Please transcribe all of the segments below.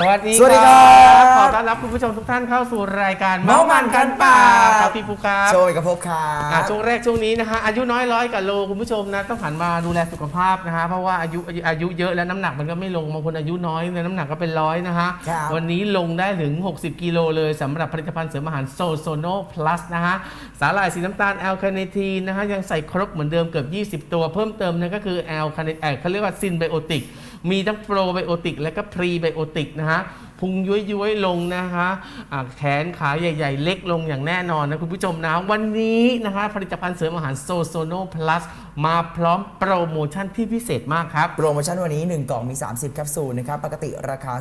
สวัสดีสวัสดีครับขอต้อนรับคุณผู้ชมทุกท่านเข้าสู่รายการเมาส์มันกันปากครับพี่ปูครับโชยกับพบครัอะบช่วงแรกช่วงนี้นะฮะอายุน้อยร้อยกับโลคุณผู้ชมนะต้องหันมาดูแลสุขภาพนะฮะเพราะว่าอายุอายุอายุเยอะแล้วน้ำหนักมันก็ไม่ลงบางคนอายุน้อยเนี่ยน้ำหนักก็เป็นร้อยนะฮะครับวันนี้ลงได้ถึง 60 กิโลเลยสำหรับผลิตภัณฑ์เสริมอาหารโซโซโนพลัสนะฮะสาหร่ายสีน้ำตาลแอลคาเนทีนนะฮะยังใส่ครบเหมือนเดิมเกือบ 20 ตัวเพิ่มเติมนั่นก็คือแอลคาเนเอ่อเขาเรียกว่าซินไบโอติก มีทั้งโปรไบโอติกและก็พรีไบโอติกนะฮะพุงย้วยๆลงนะคะอ่าแขนขาใหญ่ ๆ เล็กลงอย่างแน่นอนนะคุณผู้ชมนะ วันนี้นะคะผลิตภัณฑ์เสริมอาหารโซโซโนพลัสมาพร้อมโปรโมชั่นที่พิเศษมากครับ โปรโมชั่นวันนี้ 1 กล่องมี 30 แคปซูลนะครับ ปกติราคา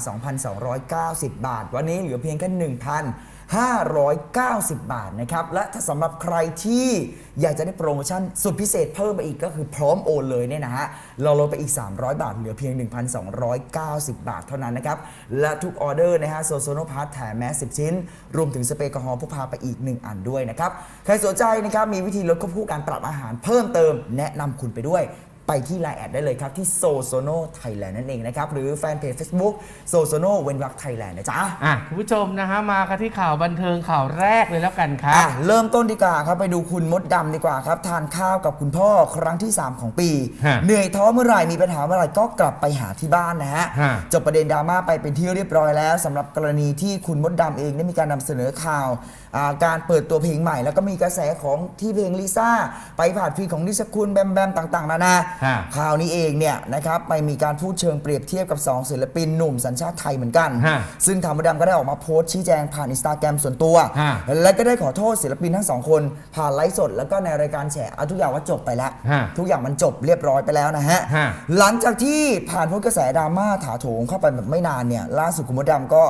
2,290 บาท วันนี้เหลือเพียงแค่ 590 บาทนะครับ และถ้าสำหรับใครที่อยากจะได้โปรโมชั่นสุดพิเศษเพิ่มไปอีกก็คือพร้อมโอนเลยเนี่ยนะฮะ เราลดไปอีก 300 บาท เหลือเพียง 1,290 บาทเท่านั้นนะครับ และทุกออเดอร์นะฮะโซโซโนพาร์ทแถมแมส10 ชิ้น รวมถึงสเปรย์แอลกอฮอล์พกพาไปอีก 1 อันด้วยนะครับ ใครสนใจนะครับมีวิธีลดควบคู่การปรับอาหารเพิ่มเติม แนะนำคุณไปด้วย ไปที่ไลน์แอดได้เลยครับ ที่โซโซโนไทยแลนด์นั่นเองนะครับ หรือแฟนเพจ Facebook โซโซโนเวนวักไทยแลนด์นะจ๊ะอะคุณผู้ชมนะฮะมากันที่ข่าวบันเทิงข่าวแรกเลยแล้วกันครัอะบเริ่มต้นดีกว่าครับ ไปดูคุณมดดำดีกว่าครับ ทานข้าวกับคุณพ่อครั้งที่ 3 ของปี ฮะเหนื่อยท้อเมื่อไหร่มีปัญหาเมื่อไหร่ก็กลับไปหาที่บ้านนะฮะฮะ จบประเด็นดราม่าไปเป็นที่เรียบร้อยแล้วสำหรับกรณีที่คุณมดดำเองได้มีการนำเสนอข่าวอ่า การเปิดตัวเพลงใหม่ แล้วก็มีกระแสของที่เพลงลิซ่าไปผ่านฟีดของนิชคุณแบมแบมต่างๆ นานาฮะข่าวนี้เองเนี่ยนะครับไปมีการพูดเชิงเปรียบเทียบกับ 2 ศิลปินหนุ่มสัญชาติไทยเหมือนกัน ฮะซึ่งทางมดดำก็ได้ออกมาโพสต์ชี้แจงผ่านอินสตาแกรมส่วนตัว ฮะ และก็ได้ขอโทษศิลปินทั้งสองคนผ่านไลฟ์สด แล้วก็ในรายการแฉเอาทุกอย่างว่าจบไปแล้ว ฮะทุกอย่างมันจบเรียบร้อยไปแล้วนะฮะ ฮะ หลังจากที่ผ่านพ้นกระแสดราม่าถาโถมเข้าไปแบบไม่นานเนี่ยล่าสุดคุณมดดำก็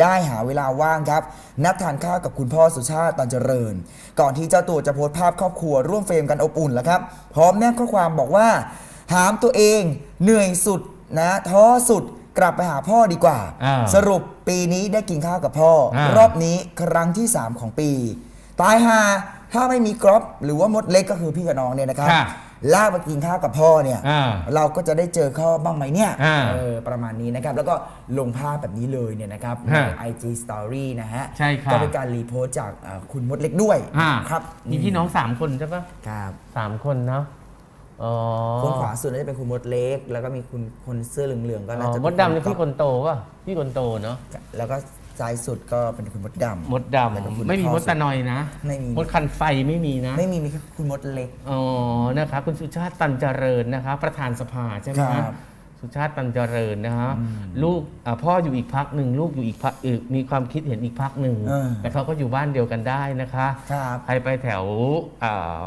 ได้หาเวลาว่างครับ นัดทานข้าวกับคุณพ่อสุชาติตันเจริญ ก่อนที่เจ้าตัวจะโพสต์ภาพครอบครัวร่วมเฟรมกันอบอุ่นแล้วครับ พร้อมแนบข้อความบอกว่า หามตัวเองเหนื่อยสุดนะท้อสุดกลับไปหาพ่อดีกว่าอ่าสรุปปีนี้ได้กินข้าวกับพ่ออ่ารอบนี้ครั้งที่ 3 ของปี ตายหาถ้าไม่มีกรอบหรือว่ามดเล็กก็คือพี่กับน้องเนี่ยนะครับค่ะ ลากมากินข้าวกับพ่อเนี่ยอ่าเราก็จะได้เจอเขาบ้างไหมเนี่ยอ่าเออประมาณนี้นะครับ แล้วก็ลงภาพแบบนี้เลยเนี่ยนะครับใน ฮะ IG Story นะฮะใช่ครับ ก็เป็นการรีโพสต์จากเอ่อคุณมดเล็กด้วยอ่าครับมีพี่น้องสามคนใช่ปะครับสามคนเนาะอ๋อคนขวาสุดน่าจะเป็นคุณมดเล็ก แล้วก็มีคุณคนเสื้อเหลืองๆก็อ๋น่าอจะมเป็ดดำนี่พี่คนโตป่ะพี่คนโตเนาะ แล้วก็ ซ้ายสุดก็เป็นคุณมดดำ มดดแล้วก็คุณำไม่มีพ่อมดตะนอยนะไม่มีมดคันไฟไม่มีนะไม่มีมีแค่คุณมดเล็ก อ๋อนะครับคุณสุชาติตันเจริญนะคะ ประธานสภาใช่ไหมครัฮะบสุชาติตันเจริญนะฮะลูกอะพ่ออยู่อีกพักหนึ่งลูกอยู่อีกพักอีกมีความคิดเห็นอีกพักหนึ่งเออแต่เขาก็อยู่บ้านเดียวกันได้นะคะ ครับ ใครไปแถวอ่า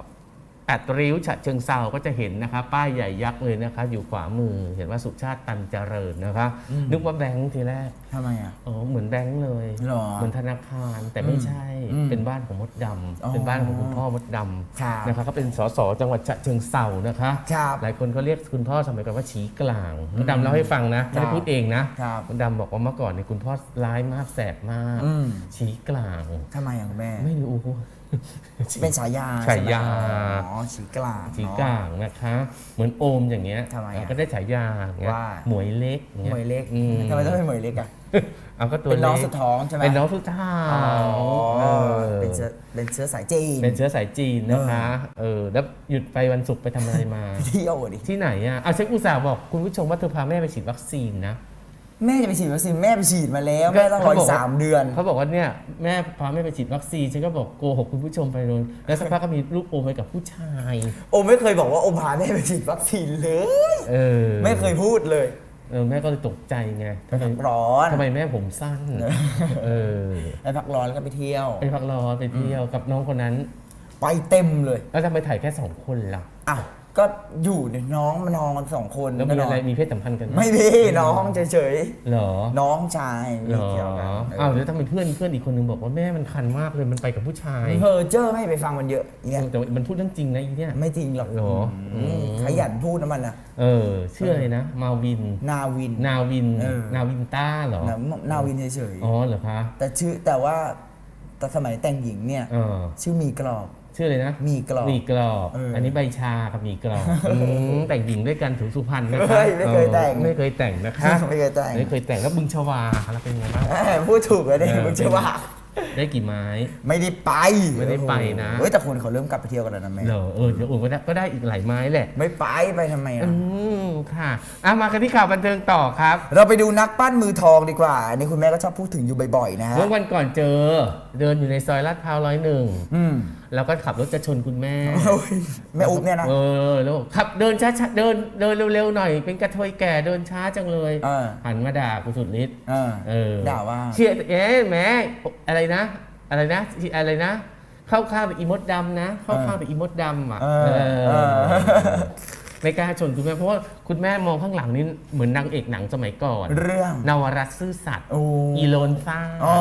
แปดริ้วฉะเชิงเซาก็จะเห็นนะคะ ป้ายใหญ่ยักษ์เลยนะคะ อยู่ขวามือเห็นว่าสุชาติตันเจริญนะคะ นึกว่าแบงค์ทีแรกทำไมอะอ๋อเหมือนแบงค์เลยหรอเหมือนธนาคารแต่ไม่ใช่อืมเป็นบ้านของมดดอ๋อำเป็นบ้านของคุณพ่อมดดำครับนะคะก็เป็นสสจังหวัดฉะเชิงเซานะคะครับหลายคนก็เรียกคุณพ่อสมัยก่อนว่าฉีกลางมดดำเล่าให้ฟังนะไม่ได้พูดเองนะครับมดดำบอกว่าเมื่อก่อนเนี่ยคุณพ่อร้ายมากแสบมากอืมฉีกลางทำไมอะคุณแม่ไม่รู้ เป็นฉายาฉายา ใช่ไหมอ๋อฉีกลางฉีกลางนะคะ เหมือนโอมอย่างเงี้ยทำไมอะก็ได้ฉายาอย่างเงี้ยว่า หมวยเล็กอางหงี้มวยเล็กอืม ทำไมต้องเป็นหมวยเล็กอะ เอาก็ตัวเป็นน้องล็กสุดท้องใช่ไหมเป็นน้องสุดท้าอ๋อเออเป็นเชื้อเป็นเชื้อสายจีน เป็นเชื้อสายจีนนะคะ เออ แล้วหยุดไปวันศุกร์ไปทำอะไรมา เที่ยวอะดิ ที่ไหนอะเอาเช็คอุตส่าห์บอกคุณผู้ชมว่าเธอพาแม่ไปฉีดวัคซีนนะ แม่จะไปฉีดวัคซีนแม่ไปฉีดมาแล้ว แม่ต้องรออีกสามเดือน เขาบอกว่าเนี่ยแม่พาแม่ไปฉีดวัคซีนฉันก็บอกโกหกคุณผู้ชมไปเลยแล้วสักพักก็มีรูปโอมไปกับผู้ชายโอมไม่เคยบอกว่าโอมพาแม่ไปฉีดวัคซีนเลย เออไม่เคยพูดเลย เออแม่ก็เลยตกใจไงทำไมร้อนทำไมแม่ผมสั้นเออไปพักร้อนแล้วก็ไปเที่ยว ไปพักร้อนไปเที่ยวกับน้องคนนั้น ไปเต็มเลย แล้วทำไมถ่ายแค่สองคนล่ะอ้าว ก็อยู่เนี่ยน้องมันนอนกันสองคนแล้วมีอะไรมีเพศสัมพันธ์กันหไม่มีน้องเฉยเหรอๆน้องชายเหรไม่อเกี่ยวกันอ้าวแล้วทำไมเพื่อนเพื่อนอีกคนนึงบอกว่าแม่มันคันมากเลยมันไปกับผู้ชายเพอเจอไม่ไปฟังมันเยอะเนี่ย แต่ว่ามันพูดเรื่องจริงนะอีเนี่ย ไม่จริงหรอกเหรออืมขยันพูดนะมันนะเออชื่ออะไรนะ มาวิน นาวิน นาวิน เออ นาวินต้าเหรอนะนาวินเฉยอ๋อเหรอคะๆแต่ชื่อแต่ว่าแต่สมัยแต่งหญิงเนี่ย เออชื่อมีกรอบ ชื่ออะไรนะ มีกรอบ หมีกรอบ เอออัอันนี้ใบชากับหมีกรอบอืมแต่งหญิงด้วยกันถึงสุพรรณนะเฮ้คะยไม่เคยแต่ง ออไม่เคยแต่งนะคะไม่เคยแต่งไม่เคยแต่งแล้วบึงชวาแล้วเป็นไงบ้างแหมพูดถูกเลยเนี่ยเออ มึงเชื่อว่า ได้กี่ไม้ ไม่ได้ไปไม่ได้ไปนะ เฮ้ยแต่คนเขาเริ่มกลับไปเที่ยวกันแล้วนะแม่เหรอเออเดี๋ยวอุ่นก็ได้ก็ได้อีกหลายไม้แหละไม่ไปไปทำไมอือะม ค่ะอะมากันที่ข่าวบันเทิงต่อครับ เราไปดูนักปั้นมือทองดีกว่าอันนี้คุณแม่ก็ชอบพูดถึงอยู่บ่อยๆนะฮะ เมื่อวันก่อนเจอ เดินอยู่ในซอยลาดพร้าวร้อยหนึ่งอืมแล้วก็ขับรถจะชนคุณแม่ โอ้ยแม่อุ๊บเนี่ยนะ เออแล้วบอกขับเดินช้าๆเดินเดินเร็วๆหน่อย เป็นกระเทยแก่เดินช้าจังเลยเออ หันมาด่ากูสุดฤทธิ์เออ เออด่าว่า เชียเอ๊ะแหม่อะไรนะ อะไรนะอะไรนะ เข้าข้างไปอีมดดำนะ เข้าข้างไปอีมดดำอะเออเออ เออ ไม่กล้าชนคุณแม่เพราะว่าคุณแม่มองข้างหลังนี่เหมือนนางเอกหนังสมัยก่อน เรื่อง นวรัตน์ซื่อสัตย์โอ้ อีโลนซ่าอ๋อ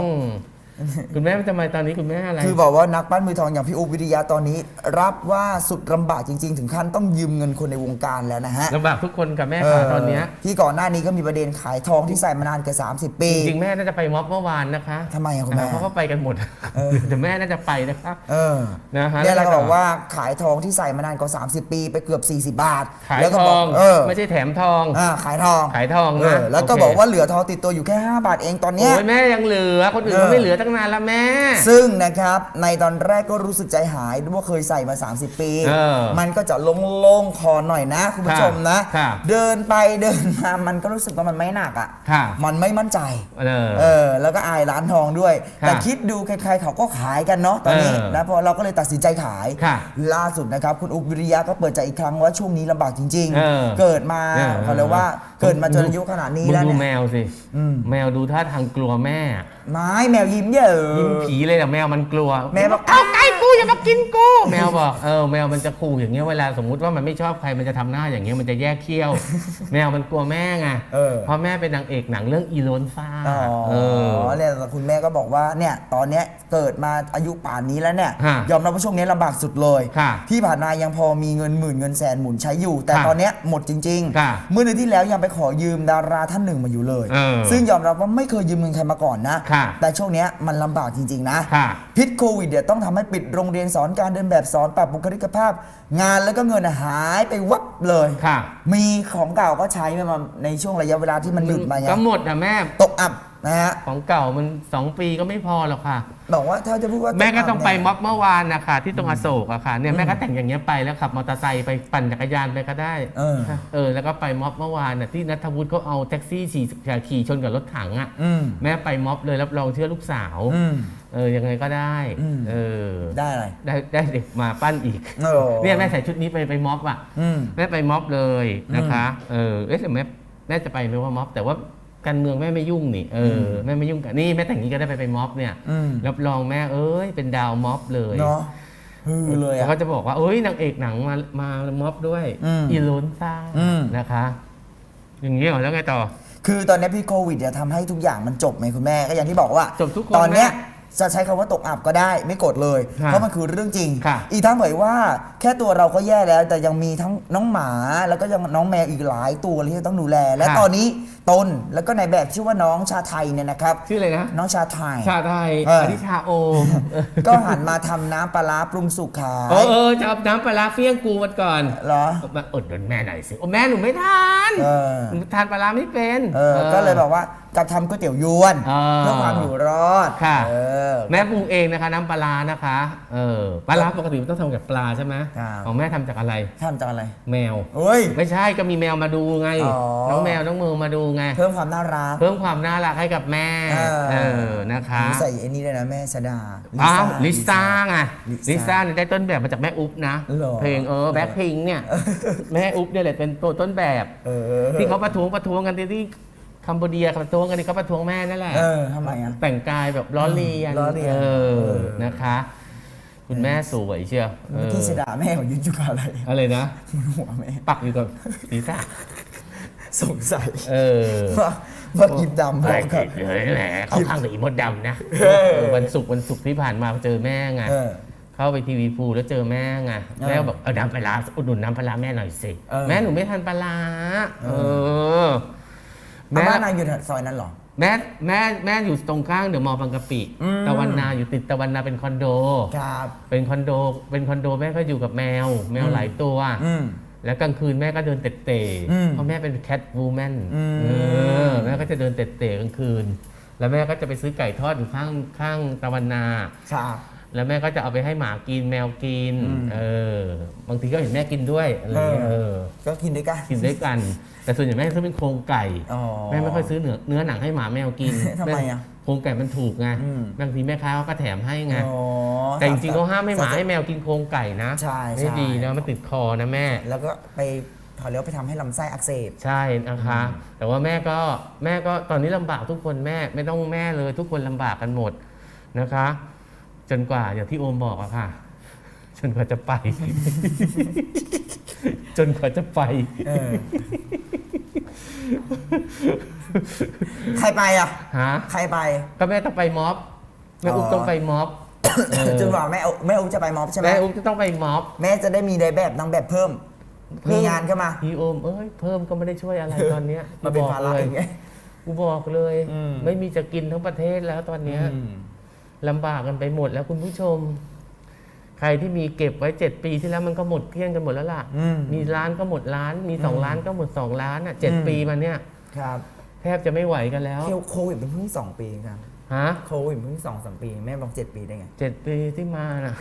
อื ม คุณแม่ทำไมตอนนี้คุณแม่อะไร คือบอกว่านักปั้นมือทองอย่างพี่อุ๊บวิทยาตอนนี้ รับว่าสุดลำบากจริง ๆ ถึงขั้นต้องยืมเงินคนในวงการแล้วนะฮะลำบากทุกคนกับแม่ค่ะตอนเนี้ยที่ก่อนหน้านี้ก็มีประเด็นขายทองที่ใส่มานานเกือบ30 ปี จริงๆแม่น่าจะไปม็อบเมื่อวานนะคะทำไมอะคุณแม่เพราะเขาไปกันหมดแต่แม่น่าจะไปนะคะเออนะฮะเนี่ยเราก็แล้วไงต่อบอกว่าขายทองที่ใส่มานานกว่า 30 ปี ไปเกือบ 40 บาท ขายแล้วก็ทบอกงเออไม่ใช่แถมทองอ่าขายทองขายทองเอนะอแล้วก็โเคบอกว่าเหลือทองติดตัวอยู่แค่5บาทเองตอนเนี้ยโอ้ยแม่ยังเหลือคนอื่นเออเขาไม่เหลือตั้งนานแล้วแม่ ซึ่งนะครับในตอนแรกก็รู้สึกใจหายด้วยว่าเคยใส่มา 30 ปี เออมันก็จะโล่งๆคอหน่อยนะ คุณผู้ชมนะ ค่ะเดินไปเดินมามันก็รู้สึกว่ามันไม่หนักอะค่ะ มันไม่มั่นใจ เออ เออแล้วก็อายร้านทองด้วย ค่ะแต่คิดดูใครๆเขาก็ขายกันเนาะตอนนี้เออนะเพราะเราก็เลยตัดสินใจขาย ค่ะล่าสุดนะครับ คุณอุบวิริยะก็เปิดใจอีกครั้งว่าช่วงนี้ลำบากจริงเออเกิดมาเออเขาเรียกว่า เกิดมาจนอายุขนาดนี้มึงแล้วดูเนี่ยแมวสิ อืมแมวดูท่าทางกลัวแม่อะไม้แมวยิ้มเยอะยิ้มผีเลยแต่แมวมันกลัว แมวบอกเอาใกล้กูอย่ามากินกูแมวบอกเออแมวมันจะขู่อย่างเงี้ยเวลาสมมุติว่ามันไม่ชอบใครมันจะทำหน้าอย่างเงี้ยมันจะแยกเขี้ยว แมวมันกลัวแม่ไงเออ เพราะแม่เป็นนางเอกหนังเรื่องอีโลนซ่าอ๋อเออเนี่ยคุณแม่ก็บอกว่าเนี่ยตอนเนี้ยเกิดมาอายุป่านนี้แล้วเนี่ยฮะยอมรับว่าช่วงนี้ลำบากสุดเลย ค่ะที่ผ่านมายังพอมีเงินหมื่นเงินแสนหมุนใช้อยู่ แต่ค่ะตอนเนี้ยหมดจริงค่ะเมื่อเดือนที่แล้วยังไปขอยืมดาราท่านหนึ่งมาอยู่เลย เออซึ่งยอมรับว่าไม่เคยยืมเงินใครมาก่อนนะ ค่ะแต่ช่วงเนี้ยมันลำบากจริง ๆ นะ ค่ะพิษโควิดเดี๋ยวต้องทำให้ปิดโรงเรียนสอนการเดินแบบสอนปรับบุคลิกภาพ งานแล้วก็เงินหายไปวับเลยค่ะ มีของเก่าก็ใช้มาในช่วงระยะเวลาที่มันหยุดมาก็เนี่ยหมดอะแม่ ตกอับ นะฮะของเก่ามัน 2 ปีก็ไม่พอหรอกค่ะ บอกว่าถ้าจะพูดว่าแม่ก็ต้องไปเนี่ยม็อบเมื่อวานนะคะที่ตรงอโศกอะค่ะเนี่ยแม่ก็แต่งอย่างเงี้ยไปแล้วขับมอเตอร์ไซค์ไปปั่นจักรยานไปก็ได้เออเออแล้วก็ไปม็อบเมื่อวานน่ะที่นัทวุฒิก็เอาแท็กซี่ขี่ขี่ชนกับรถถังอะอืมแม่ไปม็อบเลยรับรองเชื่อลูกสาวอืม เออยังไงก็ได้อืม เออได้อะไรได้ได้เด็กมาปั้นอีกโอ้เนี่ยแม่ใส่ชุดนี้ไปไปม็อบอะ อืม แม่ไปม็อบเลยนะคะ เออ เอ๊ะแต่แม่แม่จะไปไหมว่าม็อบ แต่ว่า การเมืองแม่ไม่ยุ่งนี่เออแม่ไม่ยุ่งกับนี่แม่แต่งนี้ก็ได้ไปไปม็อบเนี่ยอืม รับรองแม่เอ้ยเป็นดาวม็อบเลยเนาะฮือเลยแล้วอะ ก็จะบอกว่าเอ้ยนางเอกหนังมามาม็อบด้วยอืมอีโลนซ่าอืม นะคะ อย่างนี้เหรอแล้วไงต่อ คือตอนนี้พี่โควิดเนี่ยทำให้ทุกอย่างมันจบไหมคุณแม่ก็อย่างที่บอกว่าจบทุกคนตอนเนี้ยแม่ จะใช้คำว่าตกอับก็ได้ไม่กดเลย ค่ะเพราะมันคือเรื่องจริง ค่ะอีกทั้งเผยว่าแค่ตัวเราก็แย่แล้ว แต่ยังมีทั้งน้องหมาแล้วก็ยังน้องแมวอีกหลายตัวที่จะต้องดูแล และค่ะ ตอนนี้ตนแล้วก็ในแบบชื่อว่าน้องชาไทยเนี่ยนะครับ ชื่ออะไรนะ น้องชาไทย ชาไทยเอออัอธิชาโอมก็หันมาทำน้ำปลาร้าปรุงสุกขายเออเออจะเอาน้ำปลาร้าเฟี้ยงกูมันก่อนเหรอมาอดดนแม่หน่อยสิ โอ้แม่หนูไม่ทานเออ หนูทานปลาร้าไม่เป็น เออก็เลยบอกว่ากับทำก๋วยเตี๋ยวยวนเออเพื่อความอยู่รอดค่ะ เออแม่ปรุงเองนะคะ น้ำปลาร้านะคะเออปลาร้าปกติมันต้องทำจากปลาใช่ไหมครับ ของแม่ทำจากอะไร ทำจากอะไรแมวเฮ้ย ไม่ใช่ก็มีแมวมาดูไง อ๋อ น้องแมวน้องมือมาดูไง เพิ่มความน่ารัก เพิ่มความน่ารักให้กับแม่เออ เออนะคะหนูใส่ไอ้นี่ด้วยนะแม่สดา อ้าวลิซ่าไงลิลิซ่าซ่าเนี่ยได้ต้นแบบมาจากแม่อุ๊บนะ เหรอ เพลงเออแบ็คพิงเนี่ย แม่อุ๊บเนี่ยแหละเป็นตัวต้นแบบ เออที่เขาประท้วงประท้วงกันที่ที่ คัมโบเดียประท้วงกันที่เขาประท้วงแม่นั่นแหละเออทำไมอะ แต่งกายแบบล้อเลียนล้อเลียน เออเออนะคะ คุณแม่สวยเชียวเออที่สดาแม่ของยุจุกอะไรอะไรนะมันหัวแม่ปักอยู่กับศีรษะสงสัยเออว่าว่ากิบดำบไอ้อกกับเฮ้ยแหมเข้าข้างกับอีมดดำนะเออ เออวันศุกร์วันศุกร์ที่ผ่านมาเจอแม่ไง เออ เข้าไปทีวีฟูแล้วเจอแม่ไงเออแม่บอกเอาน้ำปลาร้าอุดหนุนน้ำปลาร้าแม่หน่อยสิ เออ แม่หนูไม่ทานปลาร้าเออ แม่แม่บ้านนางอยู่ซอยนั้นเหรอ แม่แม่แม่อยู่ตรงข้างเดี๋ยวมอบางกะปิอืม ตะวันนาอยู่ติดตะวันนาเป็นคอนโด ครับ เป็นคอนโดเป็นคอนโดแม่ก็อยู่กับแมว แมวอืมหลายตัว อืม แล้วกลางคืนแม่ก็เดินเตะเตะอืมเพราะแม่เป็นแคทวูแมนอืม เออแม่ก็จะเดินเตะเตะกลางคืน แล้วแม่ก็จะไปซื้อไก่ทอดอยู่ข้างข้างตะวันนา ครับ แล้วแม่ก็จะเอาไปให้หมากินแมวกิน อืม เออ บางทีก็เห็นแม่กินด้วยอะไรอย่างเงี้ยเอเอออ ก็กินด้วยกันกินด้วยกัน แต่ส่วนใหญ่แม่ซื้อเป็นโครงไก่ อ๋อ แม่ไม่ค่อยซื้อเนื้อเนื้อหนังให้หมาแมวกินทำไมอะโครงไก่มันถูกไงอืม บางทีแม่ค้าเขาก็แถมให้ไง อ๋อ แต่จริงๆเขาห้ามให้หมาให้แมวกินโครงไก่นะใช่ไม่ใช่ดีนะมันติดคอนะแม่ แล้วก็ไปเขาเรียกว่าไปทำให้ลำไส้อักเสบ ใช่นะคะ แต่ว่าแม่ก็แม่ก็ตอนนี้ลำบากทุกคนแม่ไม่ต้องแม่เลยทุกคนลำบากกันหมดนะคะ จนกว่าอย่างที่โอมบอกอะค่ะ จนกว่าจะไป จนกว่าจะไป เออ ใครไปอะ ฮะ ใครไป ก็แม่ต้องไปม็อบแม่อุ๊บอ๋อต้องไปม็อบเออจนกว่าแม่อุ๊แม่อุ๊จะไปม็อบใช่ไหมแม่อุ๊บจะต้องไปม็อบ แม่จะได้มีในแบบนางแบบเพิ่มมีงานเข้ามา พี่โอมเอ้ยเพิ่มก็ไม่ได้ช่วยอะไรตอนเนี้ยมาเป็นกูบอกภาระเลยอย่างเงี้ยกูบอกเลย อืม ไม่มีจะกินทั้งประเทศแล้วตอนเนี้ย อืม ลำบากกันไปหมดแล้วคุณผู้ชม ใครที่มีเก็บไว้เจ็ดปีที่แล้วมันก็หมดเกลี้ยงกันหมดแล้วล่ะ อืม มีล้านก็หมดล้าน มีสองอืมล้านก็หมดสองล้านอะเจ็ดอืม ปีมาเนี่ย ครับแทบจะไม่ไหวกันแล้วเที่ยวโควิดเป็นเพิ่งสองปีครับฮะโควิดเพิ่งสองสามปี แม่บอกเจ็ดปีได้ไง เจ็ดปีที่มาน่ะ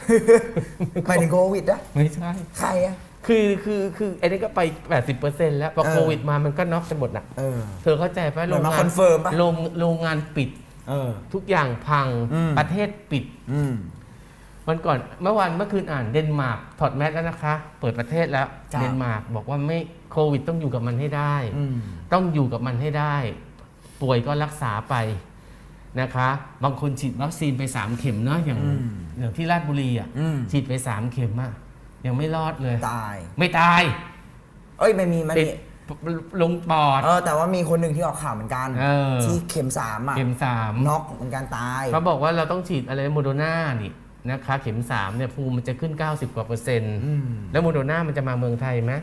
หมายถึงโควิดนะไม่ใช่ ใครอะคือคือคือไอ้นี่ก็ไป 80%แล้วพอเออ โควิดมามันก็น็อกไปหมดอะ เออ เธอเข้าใจป่ะเหโรมือนงมางาคนอนเฟิร์มป่ะโรงโรงงานปิด เออ ทุกอย่างพังอืม ประเทศปิด อืม วันก่อนเมื่อวานเมื่อคืนอ่านเดนมาร์กถอดแมสแล้วนะคะ เปิดประเทศแล้วครับเดนมาร์กบอกว่าไม่โควิดต้องอยู่กับมันให้ได้ อืม ต้องอยู่กับมันให้ได้ ป่วยก็รักษาไปนะคะ บางคนฉีดวัคซีนไป 3 เข็มเนาะอย่างอืม อย่างที่ราชบุรีอะอืมฉีดไป 3 เข็มอะยังไม่รอดเลย ตาย ไม่ตาย เอ้ยไม่มีมันติดมี ลงปอด เออแต่ว่ามีคนหนึ่งที่ออกข่าวเหมือนกัน เออ ที่เข็มสามอะเข็มสามน็อกเหมือนกันตายเขาบอกว่าเราต้องฉีดอะไรโมโดนานี่นะคะเข็มสามเนี่ยภูมิมันจะขึ้น 90 กว่าเปอร์เซ็นต์อืมแล้วโมโดนามันจะมาเมืองไทยไหม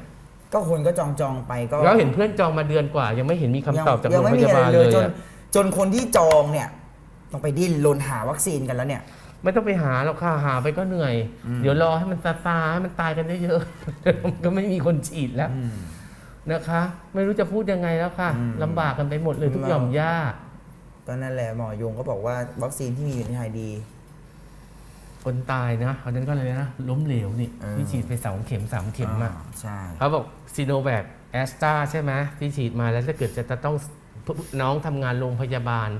ก็คนก็จองจองๆไปก็เราเห็นเพื่อนจองมาเดือนกว่า ยังไม่เห็นมีคำตอบจากยัโรงไม่พมียาอะไรบาลเลเลยยจนอะจนคนที่จองเนี่ยต้องไปดิ้นรนหาวัคซีนกันแล้วเนี่ยไม่ต้องไปหาหรอกค่ะหาไปก็เหนื่อยอืมเดี๋ยวรอให้มันซาซาๆให้มันตายกันเยอะๆมันก็ไม่มีคนฉีดแล้ว นะคะ ไม่รู้จะพูดยังไงแล้วค่ะอืม ลำบากกันไปหมดเลยทุกหย่อมย่าก็นั่นแหละหมอยงก็บอกว่าวัคซีนที่มีอยู่ในไทยดี คนตายนะเพราะนั้นก็เลยนะ ล้มเหลวนี่เออที่ฉีดไปสองเข็มสามเข็มอะอ่าใช่ เขาบอกซีโนแวคแอสตราใช่ไหมที่ฉีดมาแล้วถ้าเกิดจะต้องน้องทำงานโรงพยาบาล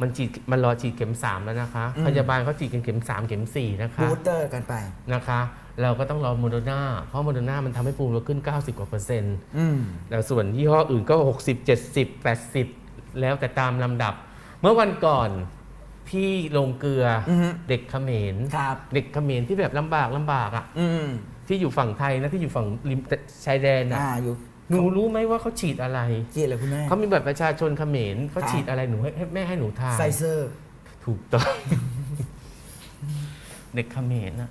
มันฉีดมันรอฉีดเข็ม3แล้วนะคะพยาบาลเขาฉีดกันเข็ม3เข็ม4นะคะ บูสเตอร์กันไป นะคะ เราก็ต้องรอโมโดนาเพราะโมโดนามันทำให้ภูมิเราขึ้น 90 กว่าเปอร์เซ็นต์อืมแล้วส่วนยี่ห้ออื่นก็ 60 70 80 แล้วแต่ตามลำดับ เมื่อวันก่อนที่โรงเกลือออฮึเด็กเขมรครับเด็กเขมรที่แบบลำบากลำบากอะอืมที่อยู่ฝั่งไทยนะที่อยู่ฝั่งริมชายแดนอะอ่าอยู่หนูรู้ไหมว่าเขาฉีดอะไรจีอะไรคุณแม่เขามีบัตรประชาชนเขมรเขาครับฉีดอะไรหนูให้ให้แม่ให้หนูทายไฟเซอร์ ถูกต้อง เด็กเขมรนะ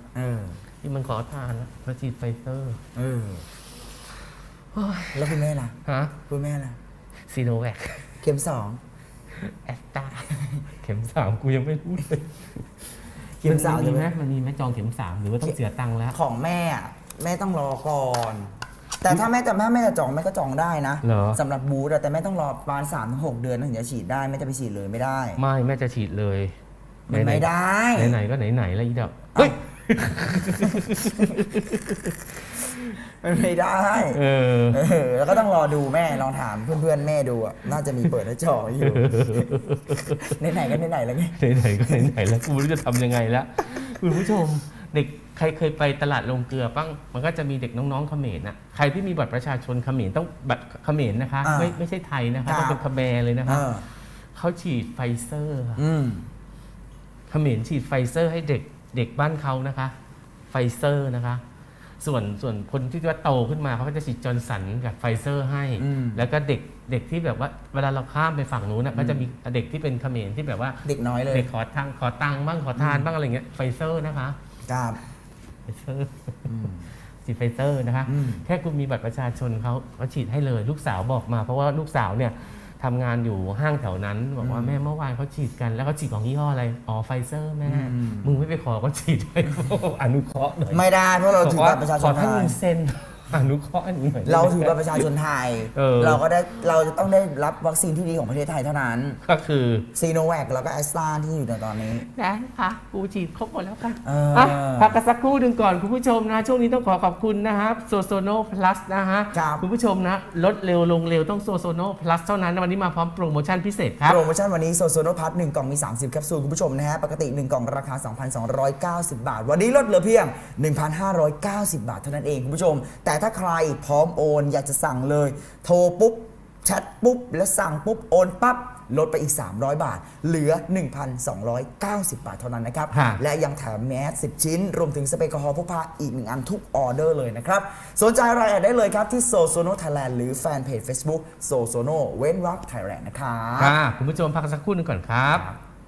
เออที่มันขอทานนะเขาฉีดไฟเซอร์เออ แล้วคุณแม่ล่ะ ฮะคุณแม่ล่ะ ซีโนแวคเข็มสอง แอสตาเข็มสามกูยังไม่รู้เลยเข็มสามนจะมีไหมเป็นมันมีไหมจองเข็มสามหรือว่าต้องเสียตังค์แล้วของแม่อะแม่ต้องรอก่อน แต่ถ้าแม่จะถ้าแม่จะจองแม่ก็จองได้นะเหรอ สำหรับบูธอะแต่แม่ต้องรอประมาณสามถึงหกเดือนถึงจะฉีดได้แม่จะไปฉีดเลยไม่ได้ ไม่แม่จะฉีดเลยมันไม่ได้ ไหนๆก็ไหนๆแล้วอีดอกเฮ้ย มันไม่ได้ เออ เออ แล้วก็ต้องรอดูแม่ลองถามเพื่อนๆ แม่ดูอะน่าจะมีเปิดหน้าจออยู่ ไหนๆก็ไหนๆแล้วไง ไหนๆก็ไหนๆแล้วกูไม่รู้จะทำยังไงแล้วคุณผู้ชมเด็กใครเคยไปตลาดลงเกลือบ้างมันก็จะมีเด็กน้องๆเขมรน่ะใครที่มีบัตรประชาชนเขมรต้องบัตรเขมรนะคะ อ่าไม่ไม่ใช่ไทยนะคะครับ ต้องเป็นคแมร์เลยนะเอคะอเขาฉีดไฟเซอร์ค่ะอืม เขมรฉีดไฟเซอร์ให้เด็ก เด็กบ้านเขานะคะ ไฟเซอร์นะคะ ส่วนส่วนคนที่ว่าโตขึ้นมาเขาก็จะฉีดจอร์นสันกับไฟเซอร์ให้ อืม แล้วก็เด็กเด็กที่แบบว่าเวลาเราข้ามไปฝั่งนู้นนะก็จะมีเด็กที่เป็นเขมรที่แบบว่าเด็กน้อยเลยเด็กขอทางขอตังค์บ้างขอทานบ้างอะไรเงี้ยไฟเซอร์นะคะครับไฟเซอร์ฉีดไฟเซอร์นะคะ อืม แค่คุณมีบัตรประชาชนเขาเขาฉีดให้เลย ลูกสาวบอกมา เพราะว่าลูกสาวเนี่ย ทำงานอยู่ห้างแถวนั้น บอกว่าแม่เมื่อวานเขาฉีดกันแล้วเขาฉีดของยี่ห้ออะไร อ๋อไฟเซอร์แม่อืมมึงไม่ไปขอเขาฉีดให้อนุเคราะห์หน่อยไม่ได้เพราะเราถือบอกบัว่าตรประชาชขอนไทท่านยมึงเซ็น อนุเคราะห์อันนี้หน่อยได้ไหม เราถือบัตรประชาชนไทย เออ เราก็ได้เราจะต้องได้รับวัคซีนที่ดีของประเทศไทยเท่านั้นก็คือ ซีโนแวคแล้วก็แอสตราที่อยู่ในตอนนี้ได้ค่ะกูฉีดครบหมดแล้วค่ะเอออะพักกันสักครู่หนึ่งก่อน คุณผู้ชมนะ ช่วงนี้ต้องขอขอบคุณนะครับโซโซโนพลัสนะฮะครับคุณผู้ชมนะลดเร็วลงเร็วต้องโซโซโนพลัสเท่านั้น วันนี้มาพร้อมโปรโมชั่นพิเศษครับ โปรโมชั่นวันนี้โซโซโนพัท1กล่องมี 30 แคปซูลคุณผู้ชมนะฮะ ปกติ 1 กล่องราคา 2,290 บาท วันนี้ลดเหลือเพียง 1,590 บาทเท่านั้นเองคุณผู้ชม แต่ถ้าใครพร้อมโอน อยากจะสั่งเลย โทรปุ๊บแชทปุ๊บ แล้วสั่งปุ๊บ โอนปั๊บ ลดไปอีก 300 บาท เหลือ 1,290 บาทเท่านั้นนะครับ ฮะ และยังแถมแมส10 ชิ้น รวมถึงสเปรย์แอลกอฮอล์พกพาอีกหนึ่งอันทุกออเดอร์เลยนะครับ สนใจรายละเอียดได้เลยครับ ที่โซโซโนไทยแลนด์หรือแฟนเพจ Facebook โซโซโนเว้นวรรคไทยแลนด์นะครับ ค่ะคุณผู้ชมพักกันสักครู่หนึงก่อนครับ